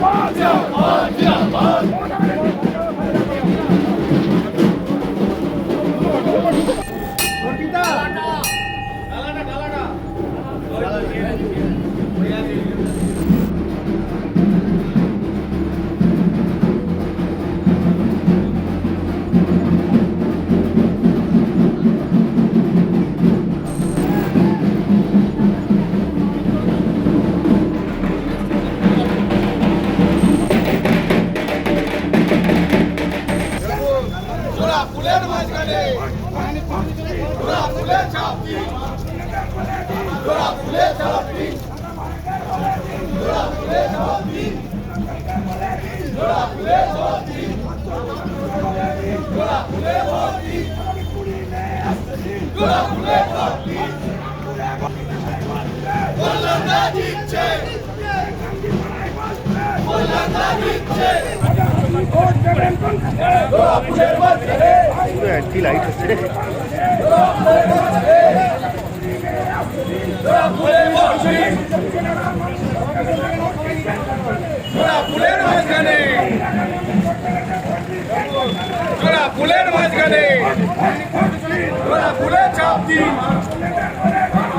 八将安剑门。ফুলের মাঝখানে জোড়া ফুলের মাঝখানে জোড়া ফুলের চাপ দিন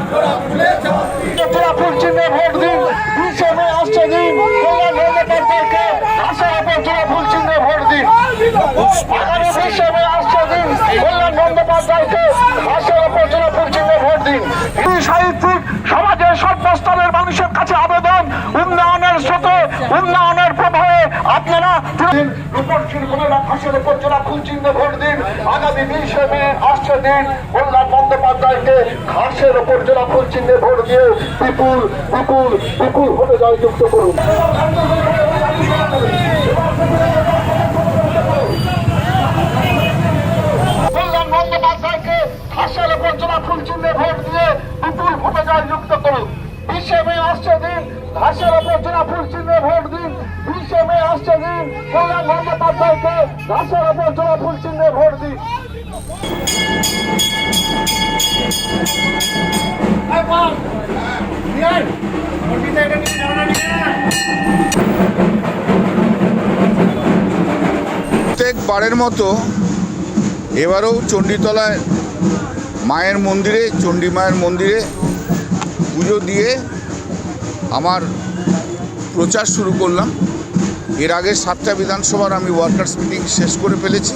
জোড়া ফুলের চাপ দিন জোড়া ফুল চিহ্নে ভোট দিন হিসেবে আসছে দিন কল্যাণ বন্দ্যোপাধ্যায়কে আশার উপর জোড়া ফুল চিহ্নে ভোট দিন আগামী হিসেবে আসছে দিন কল্যাণ বন্দ্যোপাধ্যায়কে আশার উপর জোড়া ফুল চিহ্নে ভোট দিন এই সাহিত্যিক সমাজের সর্বস্তরের মানুষের কাছে আবেদন উন্নয়নের স্রোতে উন্নয়নের প্রভাবে আপনারা উপর ফুল ভোট দিন। আসছে দিন বন্দ্যোপাধ্যায়কে ঘাসের উপর জোড়া ফুল চিহ্নে ভোট দিয়ে বিপুল বিপুল বিপুল ভোটে যুক্ত করুন কল্যাণ বন্দ্যোপাধ্যায়কে ঘাসের উপর জোড়া ফুল চিহ্নে ভোট দিয়ে বিপুল ভোটে জয়যুক্ত করুন বিশে মে আসছে দিন ঘাসের উপর জোড়া ফুল চিহ্নে ভোট দিন বিশে মে আসছে দিন কল্যাণ বন্দ্যোপাধ্যায়কে ঘাসের উপর জোড়া ফুল চিহ্নে ভোট দিন। প্রত্যেকবারের মতো এবারেও চণ্ডীতলায় মায়ের মন্দিরে চণ্ডী মায়ের মন্দিরে পুজো দিয়ে আমার প্রচার শুরু করলাম। এর আগে সাতটা বিধানসভার আমি ওয়ার্কার্স মিটিং শেষ করে ফেলেছি।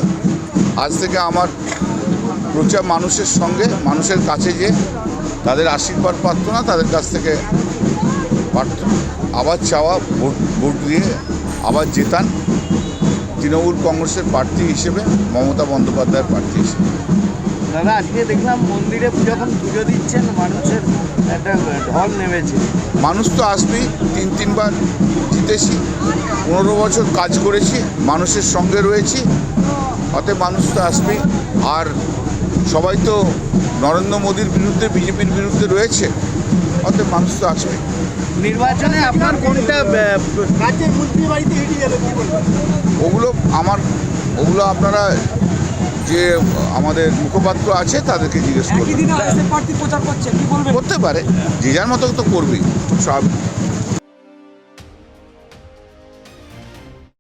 আজ থেকে আমার প্রচার মানুষের সঙ্গে, মানুষের কাছে যে তাদের আশীর্বাদ পাত্র না তাদের কাছ থেকে পাত্র আবার চাওয়া, ভোট ভোট দিয়ে আবার জেতান তৃণমূল কংগ্রেসের প্রার্থী হিসেবে, মমতা বন্দ্যোপাধ্যায়ের প্রার্থী হিসেবে। দাদা আজকে দেখলাম মন্দিরে যখন পুজো দিচ্ছেন মানুষের একটা ঢল নেমেছে। মানুষ তো আসবেই তিন তিনবার জিতেছি পনেরো বছর কাজ করেছি মানুষের সঙ্গে রয়েছি অতএব মানুষ তো আসবেই। আর সবাই তো নরেন্দ্র মোদীর বিরুদ্ধে বিজেপির বিরুদ্ধে রয়েছে অতএব মানুষ তো আসবেই। নির্বাচনে আপনার কোনটা ওগুলো আমার ওগুলো আপনারা যে আমাদের মুখপাত্র আছে তাদেরকে জিজ্ঞেস করবে। করতে পারে যে যার মতো তো করবেই। সব